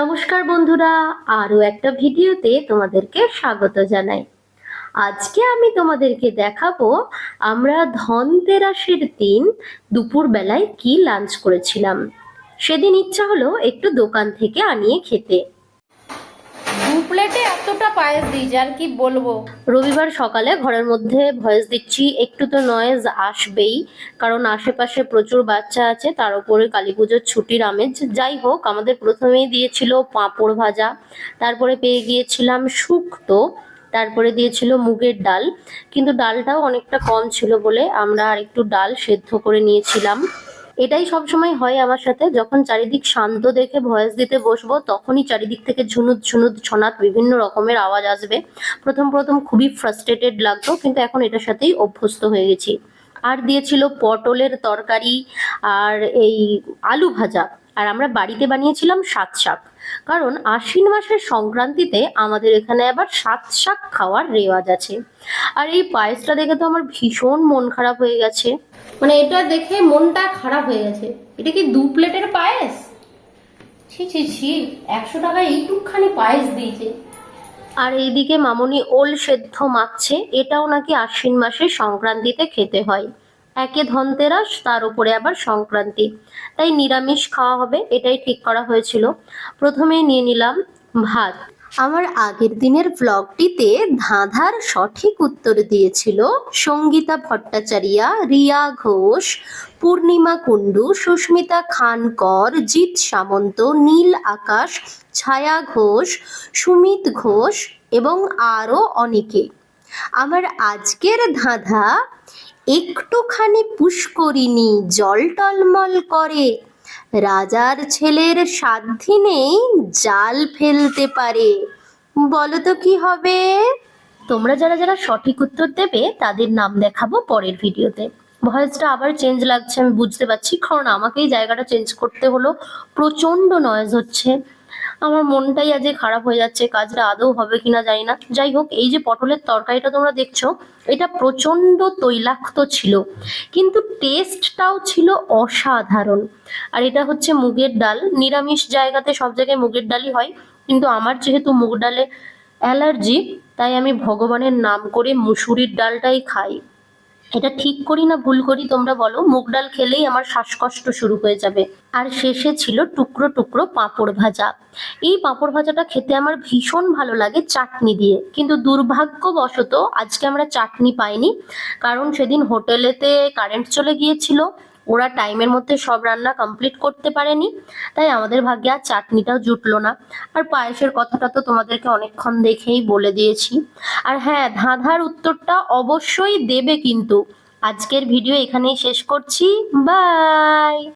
নমস্কার বন্ধুরা, আরও একটা ভিডিওতে তোমাদেরকে স্বাগত জানাই। আজকে আমি তোমাদেরকে দেখাবো আমরা ধনতেরাসের দিন দুপুর বেলায় কি লাঞ্চ করেছিলাম। সেদিন ইচ্ছা হলো একটু দোকান থেকে আনিয়ে খেতে। দু প্লেটে এতটা পায়েস দিয়েছে আর কি বলব। রবিবার সকালে ঘরের মধ্যে ভয়েস দিচ্ছি, একটু তো নয়েজ আসবেই, কারণ আশেপাশে প্রচুর বাচ্চা আছে, তার উপরে কালী পুজোর ছুটির আমেজ। যাই হোক, আমাদের প্রথমেই দিয়েছিল পাঁপড় ভাজা, তারপরে পেয়ে গিয়েছিলাম শুক্তো, তারপরে দিয়েছিল মুগের ডাল। কিন্তু ডালটাও অনেকটা কম ছিল বলে আমরা আর একটু ডাল সেদ্ধ করে নিয়েছিলাম। এটাই সবসময় হয় আমার সাথে, যখন চারিদিক শান্ত দেখে ভয়েস দিতে বসবো, তখনই চারিদিক থেকে ঝুনুদ ঝুনুদ ছনাত বিভিন্ন রকমের আওয়াজ আসবে। প্রথম প্রথম খুবই ফ্রাস্ট্রেটেড লাগতো, কিন্তু এখন এটার সাথেই অভ্যস্ত হয়ে গেছি। আর দিয়েছিল পটলের তরকারি আর এই আলু ভাজা। আর আমরা বাড়িতে বানিয়েছিলাম সাত শাক। কারণ আশ্বিন মাসের সংক্রান্তিতে আমাদের এখানে আবার সাত শাক খাওয়ার রেওয়াজ আছে। আর এই পায়েসটা দেখে তো আমার ভীষণ মন খারাপ হয়ে গেছে। মানে এটা দেখে মনটা খারাপ হয়ে গেছে। এটা কি দু প্লেটের পায়েস? ছি ছি ছি একশো টাকা এইটুকখানি পায়েস দিয়েছে। আর এইদিকে মামনি ওল সেদ্ধ মাখছে এটাও নাকি আশ্বিন মাসের সংক্রান্তিতে খেতে হয়। একে ধনতেরাস, তার উপরে আবার সংক্রান্তি। তাই নিরামিষ খাওয়া হবে, এটাই ঠিক করা হয়েছিল। প্রথমে নিয়ে নিলাম ভাত। আমার আগের দিনের ব্লগটিতে ধাঁধার সঠিক উত্তর দিয়েছিল সঙ্গীতা ভট্টাচারিয়া, রিয়া ঘোষ, পূর্ণিমা কুণ্ডু, সুস্মিতা খানকর, জিৎ সামন্ত, নীল আকাশ, ছায়া ঘোষ, সুমিত ঘোষ এবং আরও অনেকে। আমার আজকের ধাঁধা, একটুখানি পুষ্করিণী জল টলমল করে। রাজার ছেলের সাধ্যি নেই জাল ফেলতে পারে। বলো তো কি হবে? তোমরা যারা যারা সঠিক উত্তর দেবে, তাদের নাম দেখাবো পরের ভিডিওতে। ভয়েসটা আবার চেঞ্জ লাগছে, আমি বুঝতে পারছি, কারণ আমাকেই জায়গাটা চেঞ্জ করতে হলো। প্রচণ্ড নয়েজ হচ্ছে। আমার মনটাই আজ খারাপ হয়ে যাচ্ছে, কাজটা আদৌ হবে কিনা জানি না। যাই হোক, এই যে পটলের তরকারিটা তোমরা দেখছ, এটা প্রচণ্ড তৈলাক্ত ছিল, কিন্তু টেস্টটাও ছিল অসাধারণ। আর এটা হচ্ছে মুগের ডাল, নিরামিষ জায়গাতে সব জায়গায় মুগের ডালই হয়, কিন্তু আমার যেহেতু মুগ ডালে অ্যালার্জি, তাই আমি ভগবানের নাম করে মুসুরির ডালটাই খাই। এটা ঠিক করি না ভুল করি তোমরা বলো? মুগ ডাল খেলেই আমার শ্বাসকষ্ট শুরু হয়ে যাবে। আর শেষে ছিল টুকরো টুকরো পাঁপড় ভাজা। এই পাঁপড় ভাজাটা খেতে আমার ভীষণ ভালো লাগে চাটনি দিয়ে। কিন্তু দুর্ভাগ্যবশত আজকে আমরা চাটনি পাইনি। কারণ সেদিন হোটেলেতে কারেন্ট চলে গিয়েছিল। ওরা টাইমের মধ্যে সব রান্না কমপ্লিট করতে পারেনি, তাই আমাদের ভাগ্যে আর চাটনিটাও জুটলো না। আর পায়েসের কথাটা তো তোমাদেরকে অনেকক্ষণ দেখেই বলে দিয়েছি। আর হ্যাঁ ধাঁধার উত্তরটা অবশ্যই দেবে কিন্তু। আজকের ভিডিও এখানেই শেষ করছি। বাই